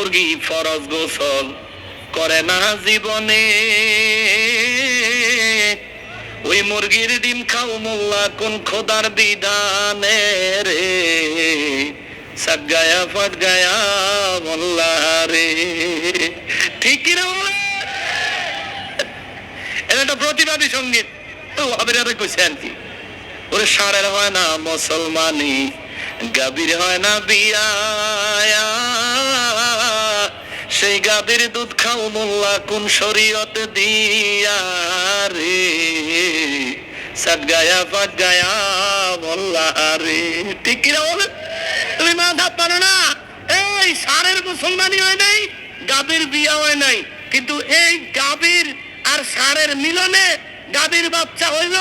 মুরগি ফরজ গোসল করে না জীবনে। ওই মুরগির ডিম খাও মোল্লা, কোন খোদার বিধানে রে? সাগায়া ফাট গায়া মোল্লা রে। ঠিক কিনা এটা প্রতিবাদী সংগীত। তো কইছে আর কি। ওরে সারের হয় না মুসলমানি গাবির হয় না বিয়া সেই গাভীর দুধ খাও মোল্লা, কোন শরীয়ত দিয়া রে? সাত মোল্লা রে। ঠিক কিনা বলে তুমি মা ধাপ পারো না। এই সারের মুসলমানি হয় নাই গাবির বিয়া হয় নাই। কিন্তু এই গাভীর আর সারের মিলনে গাবির বাচ্চা হইল।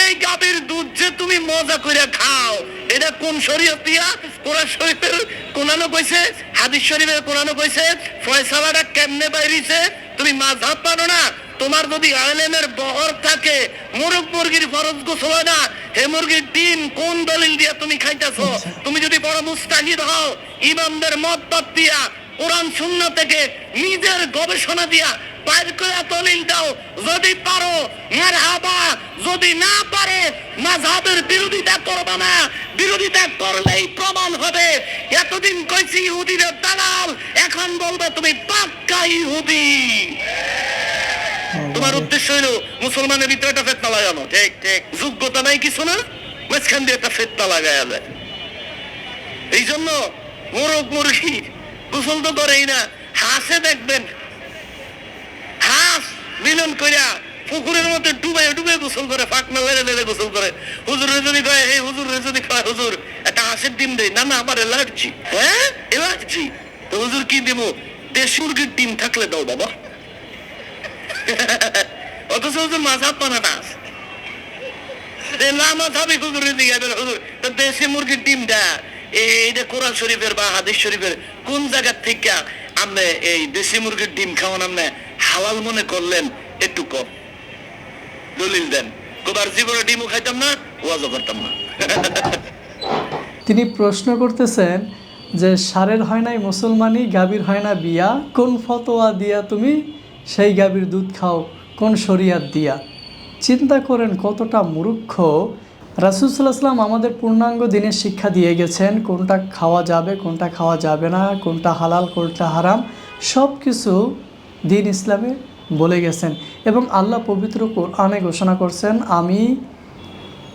এই গাভীর দুধ যে তুমি মজা করে খাও এটা কোন শরীয়ত দিয়া? কোরআন শরীফের কোরআনও কইছে, হাদিস শরীফের কোরআনও কইছে, ফয়সালাটা কেমনে বাইরিছে? তুমি মাঝহাব পারো না? তোমার যদি আলেমের বহর থাকে মোরগ মুরগির ফরজ গোসল হয় না? হে মুরগির ডিম কোন দলিল দিয়া তুমি খাইতেছো? তুমি যদি বড় মুস্তাহিদ হও, ইমামদের মত দিয়া, কোরআন শূন্য থেকে নিজের গবেষণা দিয়া করে দলিল দাও। যদি পারো মারহাবা। যদি না পারো মাযহাবের বিরোধিতা করবে না। বিরোধিতা করলেই প্রমাণ হবে। এতদিন কইছি ইহুদিদের দালাল এখন বলবে তুমি পাক্কা ইহুদি। তোমার উদ্দেশ্য হইল মুসলমানের ভিতরে একটা ফেতনা লাগানো। ঠিক ঠিক। যোগ্যতা নাই কিছু না মাঝখান দিয়ে একটা ফেতনা লাগায় দেয়। এই জন্য মোরগ মুরগি গোসল তো করেই না। হাসে দেখবেন মিলন কইরা পুকুরের মধ্যে ডুবে ডুবে গোসল করে ফাঁকনা লেড়ে লেড়ে গোসল করে। হুজুরে যদি কয়, হে হুজুরে যদি কয়, হুজুর, একটা হাঁসের ডিম দেয় না না, আমার এলার্জি হ্যাঁ? এলার্জি তো হুজুর কি দিব? দেশি মুরগির ডিম থাকলে দাও বাবা। অথচ হুজুর মাঝাব না। না দেশি মুরগির শরীফের বা শরীফের কোন এই দেশি মুরগির ডিম খাওয়ান আপনি হালাল মনে করলেন, একটু কম। দলিল দেন। কোবার জীবনে ডিমও খাইতাম না, ওয়াজও করতাম না। তিনি প্রশ্ন করতেছেন যে, সারের হয় নাই মুসলমানি, গাভীর হয় না বিয়া? কোন ফতোয়া দিয়া তুমি সেই গাভীর দুধ খাও? কোন শরিয়াত দিয়া? চিন্তা করেন কতটা মূর্খ। রাসুলসাল্লাহাম আমাদের পূর্ণাঙ্গ দিনের শিক্ষা দিয়ে গেছেন, কোনটা খাওয়া যাবে, কোনটা খাওয়া যাবে না, কোনটা হালাল, কোনটা হারাম সব কিছু দিন ইসলামে বলে গেছেন এবং আল্লাহ পবিত্র কোরআনে ঘোষণা করছেন, আমি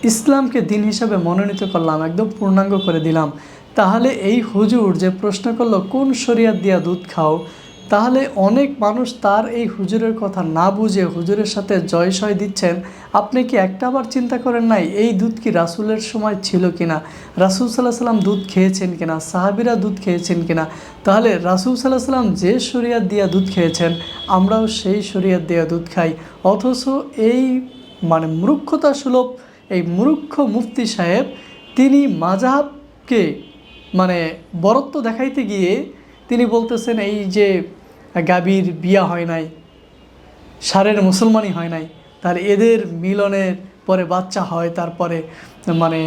ইসলামকে দিন হিসাবে মনোনীত করলাম, একদম পূর্ণাঙ্গ করে দিলাম। তাহলে এই হুজুর যে প্রশ্ন করল, কোন শরিয়াত দিয়া দুধ খাও? তাহলে অনেক মানুষ তার এই হুজুরের কথা না বুঝে হুজুরের সাথে জয় সয় দিচ্ছেন। আপনি কি একটাবার চিন্তা করেন নাই, এই দুধ কি রাসুলের সময় ছিল কিনা? রাসুল সাল্লাহ সাল্লাম দুধ খেয়েছেন কিনা? সাহাবিরা দুধ খেয়েছেন কিনা? তাহলে রাসুল সাল্লাহ সাল্লাম যে শরিয়াত দিয়া দুধ খেয়েছেন, আমরাও সেই শরিয়াত দিয়া দুধ খাই। অথচ এই মানে মূর্খতা সুলভ, এই মূর্খ মুফতি সাহেব তিনি মাজাবকে মানে বরত্ব দেখাইতে গিয়ে তিনি বলতেছেন, এই যে গাবির বিয়া হয় নাই, সারের মুসলমানই হয় নাই, তাহলে এদের মিলনের পরে বাচ্চা হয়, তারপরে মানে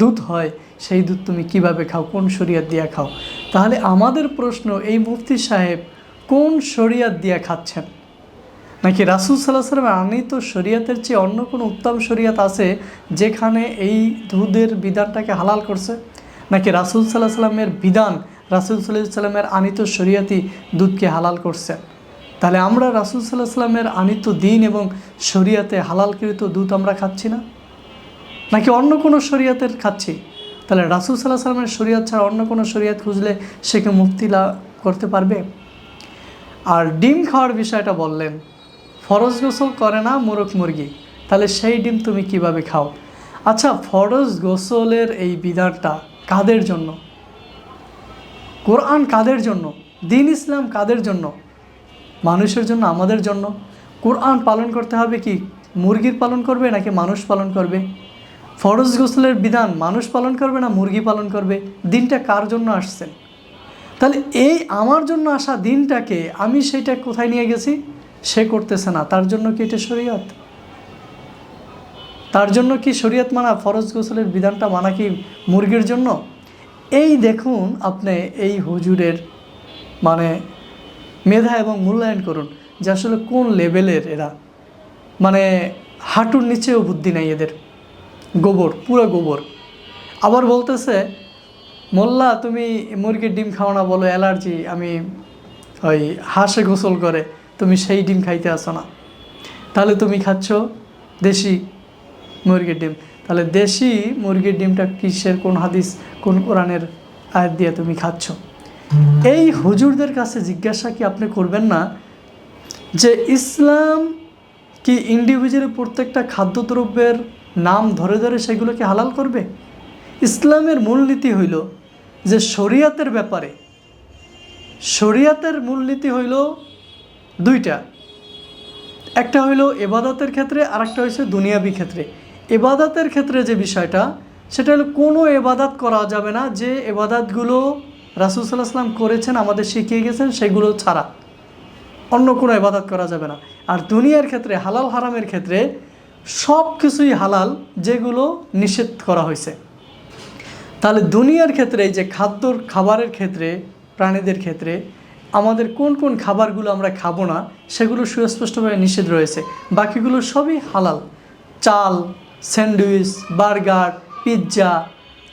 দুধ হয়, সেই দুধ তুমি কীভাবে খাও, কোন শরিয়াত দিয়া খাও? তাহলে আমাদের প্রশ্ন, এই মুফতি সাহেব কোন শরিয়াত দিয়া খাচ্ছেন? নাকি রাসুল সাল্লাহ সাল্লামের আনিত শরিয়াতের চেয়ে অন্য কোনো উত্তম শরিয়াত আছে, যেখানে এই দুধের বিধানটাকে হালাল করছে? নাকি রাসুল সাল্লাহ সাল্লামের বিধান রাসুল সাল্লাহ সাল্লামের আনিত শরিয়াতি দুধকে হালাল করছে। তাহলে আমরা রাসুল সাল্লাহ সাল্লামের আনিত দিন এবং শরিয়াতে হালালকৃত দুধ আমরা খাচ্ছি না? নাকি অন্য কোনো শরিয়াতের খাচ্ছি? তাহলে রাসুল সাল্লাহ সাল্লামের শরিয়াত ছাড়া অন্য কোনো শরিয়াত খুঁজলে সে কি মুক্তি লাভ করতে পারবে? আর ডিম খাওয়ার বিষয়টা বললেন, ফরজ গোসল করে না মোরগ মুরগি? তাহলে সেই ডিম তুমি কীভাবে খাও? আচ্ছা ফরজ গোসলের এই বিধানটা কাদের জন্য? কোরআন কাদের জন্য? দিন ইসলাম কাদের জন্য? মানুষের জন্য, আমাদের জন্য? কোরআন পালন করতে হবে কি? মুরগির পালন করবে নাকি মানুষ পালন করবে? ফরজ গোসলের বিধান মানুষ পালন করবে না মুরগি পালন করবে? দিনটা কার জন্য আসছেন তাহলে এই আমার জন্য আসা দিনটাকে আমি সেটা কোথায় নিয়ে গেছি? সে করতেছে না। তার জন্য কি এটা শরীয়ত? তার জন্য কি শরীয়ত মানা ফরজ গোসলের বিধানটা মানা কি মুরগির জন্য? এই দেখুন আপনি এই হুজুরের মানে মেধা এবং মূল্যায়ন করুন যে আসলে কোন লেভেলের এরা। মানে হাঁটুর নিচেও বুদ্ধি নাই এদের। গোবর, পুরো গোবর। আবার বলতেছে, মোল্লা, তুমি মুরগির ডিম খাও না বলো, অ্যালার্জি, আমি ওই হাঁসে গোসল করে, তুমি সেই ডিম খাইতে আসো না। তাহলে তুমি খাচ্ছ দেশি মুরগির ডিম। তাহলে দেশি মুরগির ডিমটা কিসের, কোন হাদিস, কোন কোরআনের আয়াত দিয়ে তুমি খাচ্ছ? এই হুজুরদের কাছে জিজ্ঞাসা কি আপনি করবেন না? যে ইসলাম কি ইন্ডিভিজুয়ালি প্রত্যেকটা খাদ্যদ্রব্যের নাম ধরে ধরে সেগুলোকে হালাল করবে? ইসলামের মূলনীতি হইল যে শরিয়াতের ব্যাপারে, শরিয়াতের মূলনীতি হইল দুইটা। একটা হইল এবাদতের ক্ষেত্রে আর একটা হচ্ছে দুনিয়াবি ক্ষেত্রে। এবাদতের ক্ষেত্রে যে বিষয়টা, সেটা হলো কোনো এবাদাত করা যাবে না, যে এবাদাতগুলো রাসুলসাল্লাহ সাল্লাম করেছেন, আমাদের শিখিয়ে গেছেন, সেগুলো ছাড়া। অন্য কোনো এবাদাত করা যাবে না। আর দুনিয়ার ক্ষেত্রে, হালাল হারামের ক্ষেত্রে সব কিছুই হালাল যেগুলো নিষেধ করা হয়েছে। তাহলে দুনিয়ার ক্ষেত্রে, এই যে খাদ্যর খাবারের ক্ষেত্রে, প্রাণীদের ক্ষেত্রে, আমাদের কোন কোন খাবারগুলো আমরা খাব না, সেগুলো সুস্পষ্টভাবে নিষেধ রয়েছে। বাকিগুলো সবই হালাল। চাল স্যান্ডউইচ, বার্গার, পিৎজা,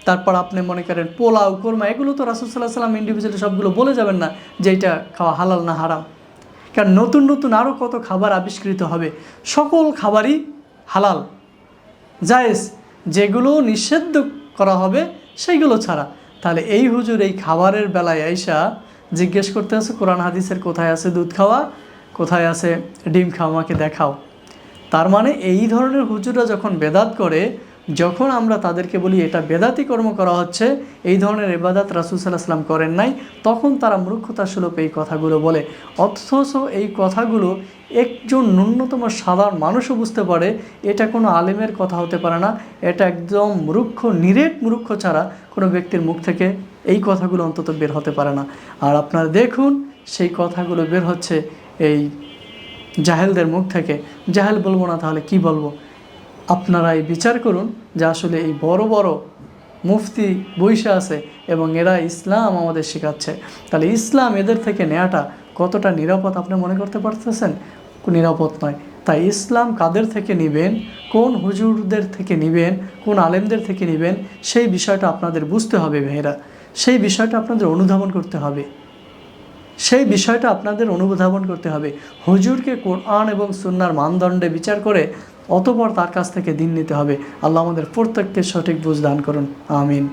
তারপর আপনি মনে করেন পোলাও, কোরমা, এগুলো তো রাসুলসাল্লাহ সাল্লাম ইন্ডিভিজুয়ালি সবগুলো বলে যাবেন না যে এটা খাওয়া হালাল না হারাম। কারণ নতুন নতুন আরও কত খাবার আবিষ্কৃত হবে। সকল খাবারই হালাল, জায়েজ, যেগুলো নিষিদ্ধ করা হবে সেইগুলো ছাড়া। তাহলে এই হুজুর এই খাবারের বেলায় আইসা জিজ্ঞেস করতে আছে, কোরআন, হাদিসের কোথায় আছে দুধ খাওয়া? কোথায় আছে ডিম খাওয়া? আমাকে দেখাও। তার মানে এই ধরনের হুজুররা যখন বেদাত করে, যখন আমরা তাদেরকে বলি এটা বেদাতি কর্ম করা হচ্ছে, এই ধরনের এবাদাত রাসুল সাল্লাহ সাল্লাম করেন নাই, তখন তারা মূর্খতা সুলভ এই কথাগুলো বলে। অথচ এই কথাগুলো একজন ন্যূনতম সাধারণ মানুষও বুঝতে পারে, এটা কোনো আলেমের কথা হতে পারে না, এটা একদম মূর্খ, নিরেট মূর্খ ছাড়া কোনো ব্যক্তির মুখ থেকে এই কথাগুলো অন্তত বের হতে পারে না। আর আপনারা দেখুন, সেই কথাগুলো বের হচ্ছে এই জাহেলদের মুখ থেকে, জাহেল বলব না তাহলে কি বলব? আপনারা এই বিচার করুন যে আসলে এই বড় বড় মুফতি বৈশা আছে এবং এরা ইসলাম আমাদের শেখাচ্ছে। তাহলে ইসলাম এদের থেকে নেওয়াটা কতটা নিরাপদ আপনি মনে করতে পারতেছেন? নিরাপদ নয়। তাই ইসলাম কাদের থেকে নেবেন? কোন হুজুরদের থেকে নেবেন? কোন আলেমদের থেকে নেবেন? সেই বিষয়টা আপনাদের বুঝতে হবে মেয়েরা সেই বিষয়টা আপনাদের অনুধাবন করতে হবে। সেই বিষয়টা আপনাদের অনুধাবন করতে হবে। হুজুরকে কোরআন এবং সুন্নার মানদণ্ডে বিচার করে অতপর তার কাছ থেকে দিন নিতে হবে। আল্লাহ আমাদের প্রত্যেককে সঠিক বুঝ দান করুন। আমিন।